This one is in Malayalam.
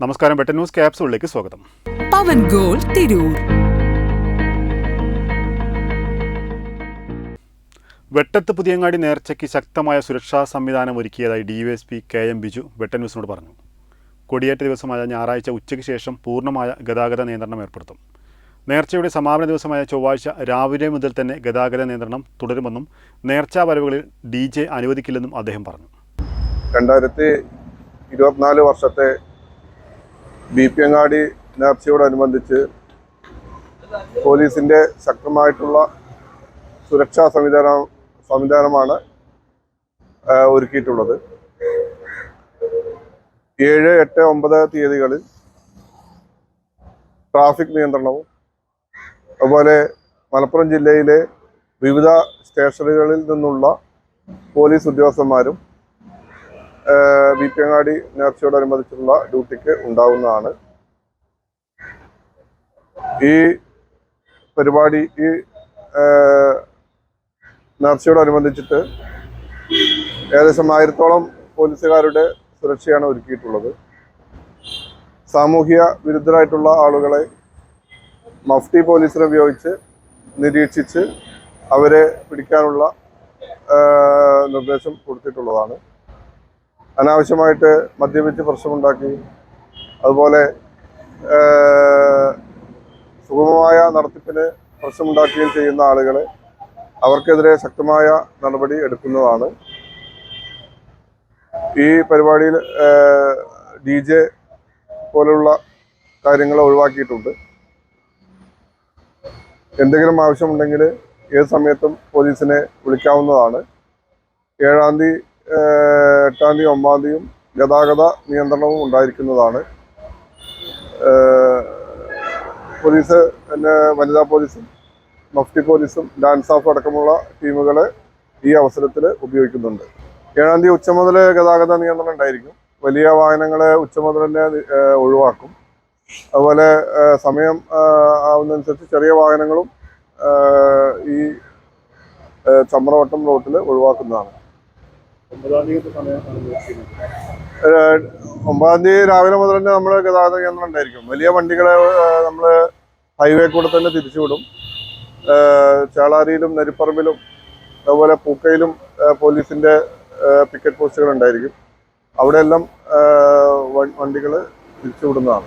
നമസ്കാരം. ബെറ്റർ ന്യൂസ് ക്യാപ്സുകളിലേക്ക് സ്വാഗതം. പവൻ ഗോൾ തിരൂർ. വെട്ടത്ത് പുതിയങ്ങാടി നേർച്ചയ്ക്ക് ശക്തമായ സുരക്ഷാ സംവിധാനം ഒരുക്കിയതായി D S P K M Biju Vettan ന്യൂസിനോട് പറഞ്ഞു. കൊടിയേറ്റ ദിവസമായ ഞായറാഴ്ച ഉച്ചയ്ക്ക് ശേഷം പൂർണമായ ഗതാഗത നിയന്ത്രണം ഏർപ്പെടുത്തും. നേർച്ചയുടെ സമാപന ദിവസമായ ചൊവ്വാഴ്ച രാവിലെ മുതൽ തന്നെ ഗതാഗത നിയന്ത്രണം തുടരുമെന്നും നേർച്ചാ വരവുകളിൽ ഡി ജെ അനുവദിക്കില്ലെന്നും അദ്ദേഹം പറഞ്ഞു. രണ്ടായിരത്തി ഇരുപത്തിനാല് വർഷത്തെ ബി പി അങ്ങാടി നേർച്ചയോടനുബന്ധിച്ച് പോലീസിന്റെ ശക്തമായിട്ടുള്ള സുരക്ഷാ സംവിധാനം സംവിധാനമാണ് ഒരുക്കിയിട്ടുള്ളത്. ഏഴ് എട്ട് ഒമ്പത് തീയതികളിൽ ട്രാഫിക് നിയന്ത്രണവും അതുപോലെ മലപ്പുറം ജില്ലയിലെ വിവിധ സ്റ്റേഷനുകളിൽ നിന്നുള്ള പോലീസ് ഉദ്യോഗസ്ഥന്മാരും ബി പി അങ്ങാടി നേർച്ചയോടനുബന്ധിച്ചുള്ള ഡ്യൂട്ടിക്ക് ഉണ്ടാവുന്നതാണ്. ഈ പരിപാടി ഈ നേർച്ചയോടനുബന്ധിച്ചിട്ട് ഏകദേശം ആയിരത്തോളം പോലീസുകാരുടെ സുരക്ഷയാണ് ഒരുക്കിയിട്ടുള്ളത്. സാമൂഹ്യ വിരുദ്ധരായിട്ടുള്ള ആളുകളെ മഫ്തി പോലീസിനെ ഉപയോഗിച്ച് നിരീക്ഷിച്ച് അവരെ പിടിക്കാനുള്ള നിർദ്ദേശം കൊടുത്തിട്ടുള്ളതാണ്. അനാവശ്യമായിട്ട് മദ്യപിച്ച് പ്രശ്നമുണ്ടാക്കി അതുപോലെ സുഗമമായ നടത്തിപ്പിന് പ്രശ്നമുണ്ടാക്കുകയും ചെയ്യുന്ന ആളുകളെ അവർക്കെതിരെ ശക്തമായ നടപടി എടുക്കുന്നതാണ്. ഈ പരിപാടിയിൽ ഡി ജെ പോലുള്ള കാര്യങ്ങൾ ഒഴിവാക്കിയിട്ടുണ്ട്. എന്തെങ്കിലും ആവശ്യമുണ്ടെങ്കിൽ ഏത് സമയത്തും പോലീസിനെ വിളിക്കാവുന്നതാണ്. ഏഴാം തീയതി എട്ടാം തീയതി ഒമ്പതാം തീയതിയും ഗതാഗത നിയന്ത്രണവും ഉണ്ടായിരിക്കുന്നതാണ്. പോലീസ് പിന്നെ വനിതാ പോലീസും മഫ്തി പോലീസും ഡാൻസ് ഓഫ് അടക്കമുള്ള ടീമുകളെ ഈ അവസരത്തിൽ ഉപയോഗിക്കുന്നുണ്ട്. ഏഴാം തീയതി ഉച്ച മുതൽ ഗതാഗത നിയന്ത്രണം ഉണ്ടായിരിക്കും. വലിയ വാഹനങ്ങളെ ഉച്ച മുതൽ തന്നെ ഒഴിവാക്കും. അതുപോലെ സമയം ആവുന്നതനുസരിച്ച് ചെറിയ വാഹനങ്ങളും ഈ ചമ്രവട്ടം റോട്ടിൽ ഒഴിവാക്കുന്നതാണ്. ഒമ്പതാം തീയതി രാവിലെ മുതൽ തന്നെ നമ്മൾ ഗതാഗത കേന്ദ്രം ഉണ്ടായിരിക്കും. വലിയ വണ്ടികളെ നമ്മൾ ഹൈവേ കൂടെ തന്നെ തിരിച്ചുവിടും. ചാളാരിയിലും നരിപ്പറമ്പിലും അതുപോലെ പൂക്കയിലും പോലീസിന്റെ പോലീസിന്റെ പിക്കറ്റ് പോസ്റ്റുകൾ ഉണ്ടായിരിക്കും. അവിടെയെല്ലാം വണ്ടികൾ തിരിച്ചുവിടുന്നതാണ്.